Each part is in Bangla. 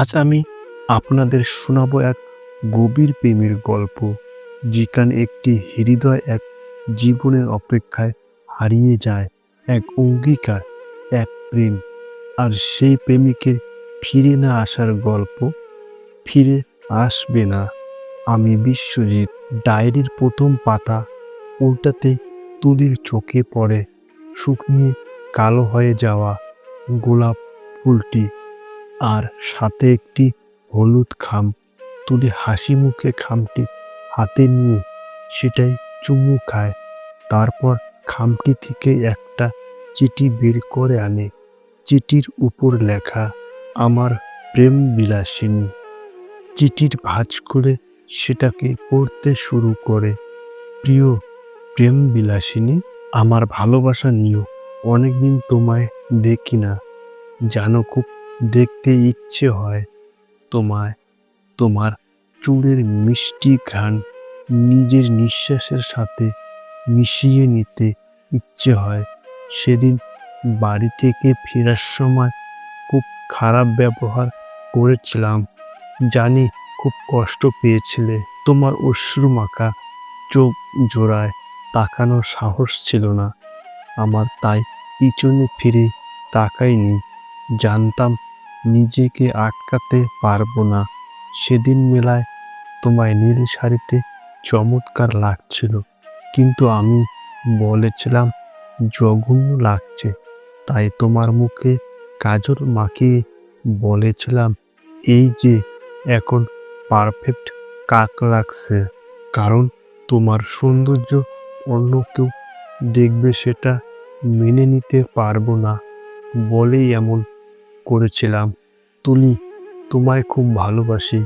আজ আমি আপনাদের শোনাবো এক গভীর প্রেমের গল্প, যেখানে একটি হৃদয় এক জীবনের অপেক্ষায় হারিয়ে যায়, এক অঙ্গীকার, এক প্রেম। আর সেই প্রেমিকের ফিরে না আসার গল্প ফিরে আসবে না। আমি বিশ্বজিৎ ডায়েরির প্রথম পাতা উল্টাতে তুলির চোখে পড়ে শুকনিয়ে কালো হয়ে যাওয়া গোলাপ ফুলটি। আর সাথে একটি হলুদ খাম। তুলে হাসি মুখে খামটি হাতে নিয়ে সেটাই চুমু খায়। তারপর খামটি থেকে একটা চিঠি বের করে আনে। চিঠির উপর লেখা, আমার প্রেম বিলাসিনী। চিঠির ভাঁজ করে সেটাকে পড়তে শুরু করে, প্রিয় প্রেম বিলাসিনী, আমার ভালোবাসা নিও। অনেকদিন তোমায় দেখি না। জানো খুব দেখতে ইচ্ছে হয় তোমায়। তোমার চুলের মিষ্টি ঘ্রাণ নিজের নিঃশ্বাসের সাথে মিশিয়ে নিতে ইচ্ছে হয়। সেদিন বাড়ি থেকে ফেরার সময় খুব খারাপ ব্যবহার করেছিলাম। জানি খুব কষ্ট পেয়েছিলে। তোমার অশ্রু মাখা চোখ জোড়ায় তাকানোর সাহস ছিল না। আমার তাই পিছনে ফিরে তাকাইনি। জানতাম নিজেকে আটকাতে পারব না। সেদিন মেলায় তোমায় নীল শাড়িতে চমৎকার লাগছিল। কিন্তু আমি বলেছিলাম, জঘন্য লাগছে। তাই তোমার মুখে কাজল মাখিয়ে বলেছিলাম, এই যে, এখন পারফেক্ট কাক লাগছে। কারণ তোমার সৌন্দর্য অন্য কেউ দেখবে সেটা মেনে নিতে পারব না বলেই এমন করেছিলাম। তুলি তোমায় খুব ভালোবাসি,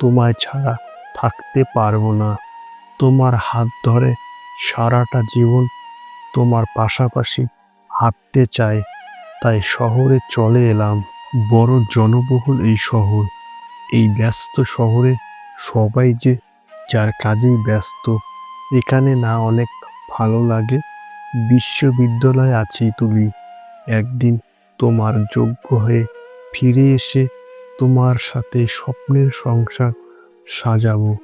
তোমায় ছাড়া থাকতে পারব না। তোমার হাত ধরে সারাটা জীবন তোমার পাশাপাশি হাঁটতে চাই, তাই শহরে চলে এলাম। বড় জনবহুল এই শহর। এই ব্যস্ত শহরে সবাই যে যার কাজেই ব্যস্ত, এখানে না অনেক ভালো লাগে। বিশ্ববিদ্যালয়ে আছি তুমি। একদিন তোমার যোগ্য হয়ে ফিরে এসে তোমার সাথে স্বপ্নের সংসার সাজাবো।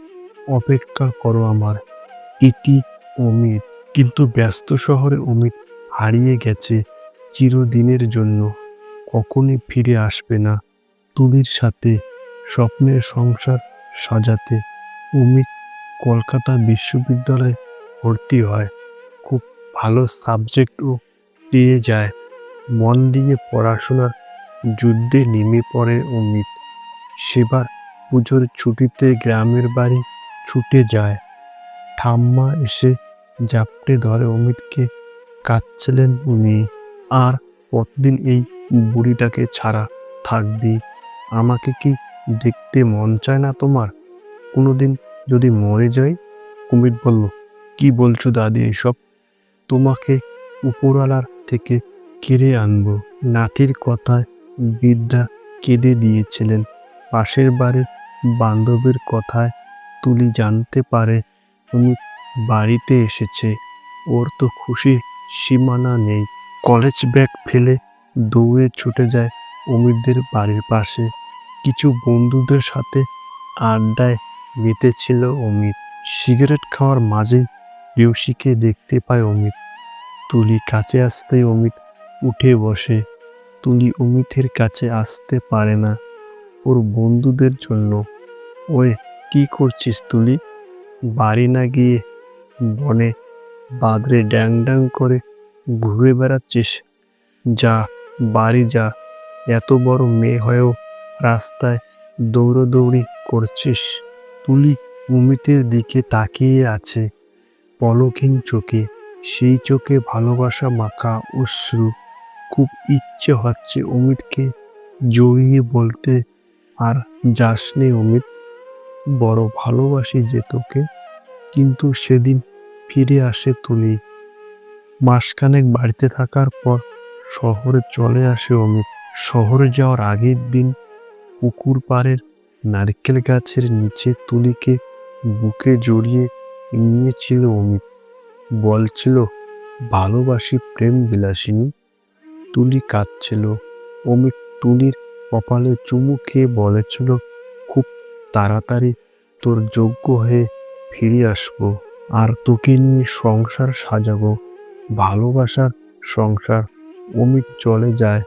অপেক্ষা করো আমার, ইতি অমিত। কিন্তু ব্যস্ত শহরে অমিত হারিয়ে গেছে চিরদিনের জন্য। কখনই ফিরে আসবে না তুলির সাথে স্বপ্নের সংসার সাজাতে। অমিত কলকাতা বিশ্ববিদ্যালয়ে ভর্তি হয়। খুব ভালো সাবজেক্টও পেয়ে যায়। মন দিয়ে পড়াশোনার যুদ্ধে নেমে পড়ে অমিত। সেবার পুজোর ছুটিতে গ্রামের বাড়ি ছুটে যায়। ঠাম্মা এসে জাপটে ধরে অমিতকে কাঁদছিলেন উনি। আর কতদিন এই বুড়িটাকে ছাড়া থাকবি? আমাকে কি দেখতে মন চায় না তোমার? কোনোদিন যদি মরে যাই? কুমির বলল, কি বলছো দাদি এসব? তোমাকে উপরওয়ালার থেকে কেড়ে আনব। নাতির কথায় বিদ্যা কেঁদে দিয়েছিলেন। পাশের বাড়ির বান্ধবীর কথায় তুলি জানতে পারে, উনি বাড়িতে এসেছে। ওর তো খুশি সীমানা নেই। কলেজ ব্যাগ ফেলে দৌড়ে ছুটে যায় অমিতদের বাড়ির পাশে। কিছু বন্ধুদের সাথে আড্ডায় মেতেছিল অমিত। সিগারেট খাওয়ার মাঝে পিউসিকে দেখতে পায় অমিত। তুলি কাছে আসতে অমিত উঠে বসে। তুলি অমিতের কাছে আসতে পারে না ওর বন্ধুদের জন্য। ওই, কি করছিস তুলি? বাড়ি না গিয়ে বনে বাদরে ড্যাং ড্যাং করে ঘুরে বেড়াচ্ছিস? যা, বাড়ি যা। এত বড় মেয়ে হয়েও রাস্তায় দৌড়দৌড়ি করছিস। তুলি অমিতের দিকে তাকিয়ে আছে। পলকহীন চোখে, সেই চোখে ভালোবাসা মাখা অশ্রু। খুব ইচ্ছে হচ্ছে অমিতকে জড়িয়ে বলতে। আর যাসনি অমিত, বড় ভালোবাসি যে তোকে, কিন্তু সেদিন ফিরে আসে তুলি মাসখানেক বাড়িতে থাকার পর শহরে চলে আসে অমিত। শহরে যাওয়ার আগের দিন পুকুর পাড়ের নারকেল গাছের নিচে তুলিকে বুকে জড়িয়ে নিয়েছিল অমিত। বলছিল, ভালোবাসি প্রেম বিলাসিনী তুলি কাঁদছিল। অমিত তুলির কপালে চুমু খেয়ে বলেছিল, খুব তাড়াতাড়ি তোর যোগ্য হয়ে ফিরে আসব। আর তোকে নিয়ে সংসার সাজাবো। ভালোবাসার সংসার। অমিত চলে যায়।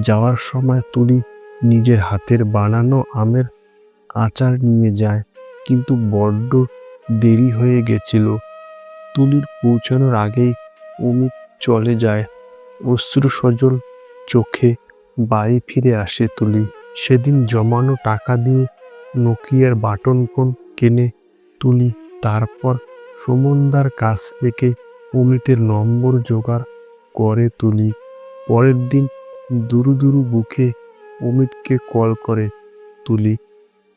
যাওয়ার সময় তুলি নিজের হাতের বানানো আমের আচার নিয়ে যায়, কিন্তু বড্ড দেরি হয়ে গেছিল। তুলির পৌঁছানোর আগেই অমিত চলে যায়। অশ্রু সজল চোখে বাড়ি ফিরে আসে তুলি। সেদিন জমানো টাকা দিয়ে নোকিয়ার বাটন ফোন কেনে তুলি। তারপর সুমনদার কাছ থেকে অমিতের নম্বর জোগাড় করে তুলি। পরের দিন দুরু দুরু বুকে অমিতকে কল করে তুলি।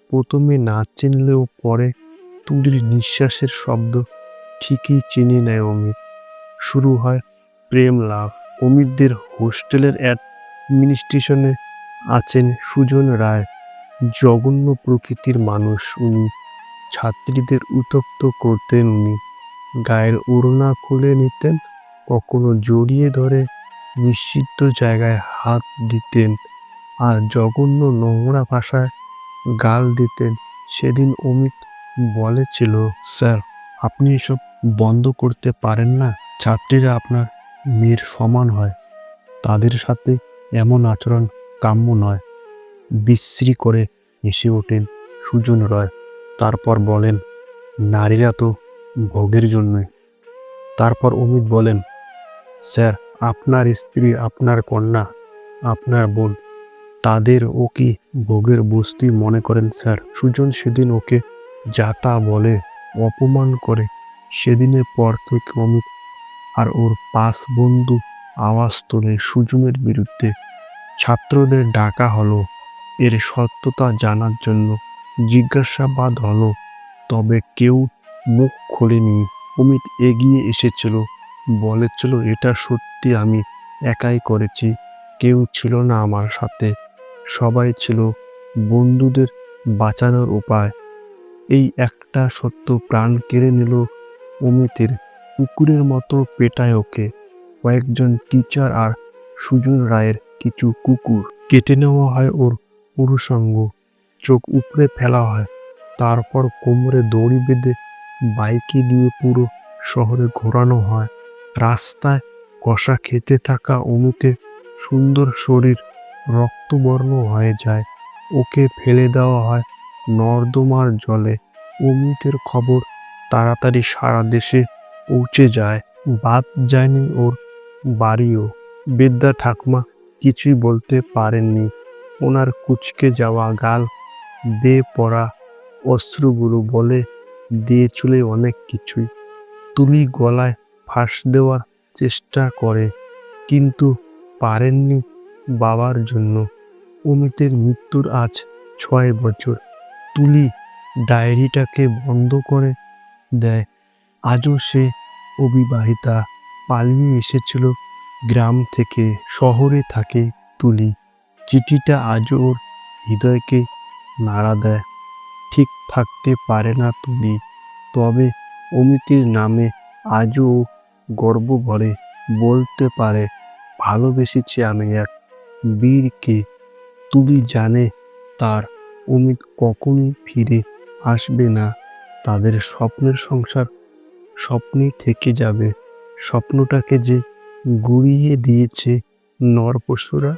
প্রথমে না চিনলেও পরে তুলির নিঃশ্বাসের শব্দ ঠিকই চিনে নেয় অমিত। শুরু হয় প্রেম লাভ। অমিতদের হোস্টেলের অ্যাডমিনিস্ট্রেশনে আছেন সুজন রায়। জঘন্য প্রকৃতির মানুষ উনি। ছাত্রীদের উত্তপ্ত করতেন উনি। গায়ের ওড়না খুলে নিতেন, কখনো জড়িয়ে ধরে নিশ্চিত জায়গায় হাত দিতেন আর জঘন্য নোংরা ভাষায় গাল দিতেন। সেদিন অমিত বলেছিল, স্যার, আপনি এসব বন্ধ করতে পারেন না। ছাত্রীরা আপনার মেয়ের সমান হয়। তাদের সাথে এমন আচরণ কাম্য নয়। বিশ্রী করে হেসে ওঠেন সুজন রয়। তারপর বলেন, নারীরা তো ভোগের জন্যই তারপর অমিত বলেন, স্যার, আপনার স্ত্রী, আপনার কন্যা, আপনার বোন, তাদের ও কি ভোগের বস্তি মনে করেন, স্যার? সুজন সেদিন ওকে যা তা বলে অপমান করে। সেদিনের পর থেকে অমিত আর ওর পাঁচ বন্ধু আওয়াজ তোলে সুজুমের বিরুদ্ধে ছাত্রদের ডাকা হলো। এর সত্যতা জানার জন্য জিজ্ঞাসাবাদ হলো, তবে কেউ মুখ খোলেনি। অমিত এগিয়ে এসেছিল, বলেছিল, এটা সত্যি, আমি একাই করেছি। কেউ ছিল না আমার সাথে। সবাই ছিল বন্ধুদের বাঁচানোর উপায়। এই একটা সত্য প্রাণ কেড়ে নিল অমিতের কুকুরের মতো পেটায় ওকে। কয়েকজন টিচার আর সুজন রায়ের কিছু কুকুর কেটে নেওয়া হয় ওর পুরুষাঙ্গ। চোখ উপড়ে ফেলা হয়। তারপর কোমরে দড়ি বেঁধে বাইকে দিয়ে পুরো শহরে ঘোরানো হয়। রাস্তায় কষা খেতে থাকা অমুকে সুন্দর শরীর, রক্তবর্ণ হয়ে যায়। ওকে ফেলে দেওয়া হয় নর্দমার জলে। অমিতের খবর তাড়াতাড়ি সারা দেশে পৌঁছে যায়। বাদ যায়নি ওর বাড়িও। বিদ্যা ঠাকুমা কিছুই বলতে পারেননি। ওনার কুচকে যাওয়া গাল বে পড়া অস্ত্রগুলো বলে দিয়েছিল অনেক কিছুই। তুলি গলায় ফাঁস দেওয়ার চেষ্টা করে, কিন্তু পারেননি বাবার জন্য। অমিতের মৃত্যুর আজ ছয় বছর। তুলি ডায়েরিটাকে বন্ধ করে দেয়। আজও সে অবিবাহিতা পালিয়ে এসেছিল গ্রাম থেকে শহরে থাকে তুলি। চিঠিটা আজও ওর হৃদয়কে নাড়া দেয়। ঠিক থাকতে পারে না তুলি, তবে অমিতের নামে আজও গর্ব ভরে বলতে পারে, ভালোবেসেছি আমি এক বীরকে। তুলি জানে তার অমিত কখনই ফিরে আসবে না। তাদের স্বপ্নের সংসার স্বপ্নেই থেকে যাবে। স্বপ্নটাকে যে গুড়িয়ে দিয়েছে নরপশুরা।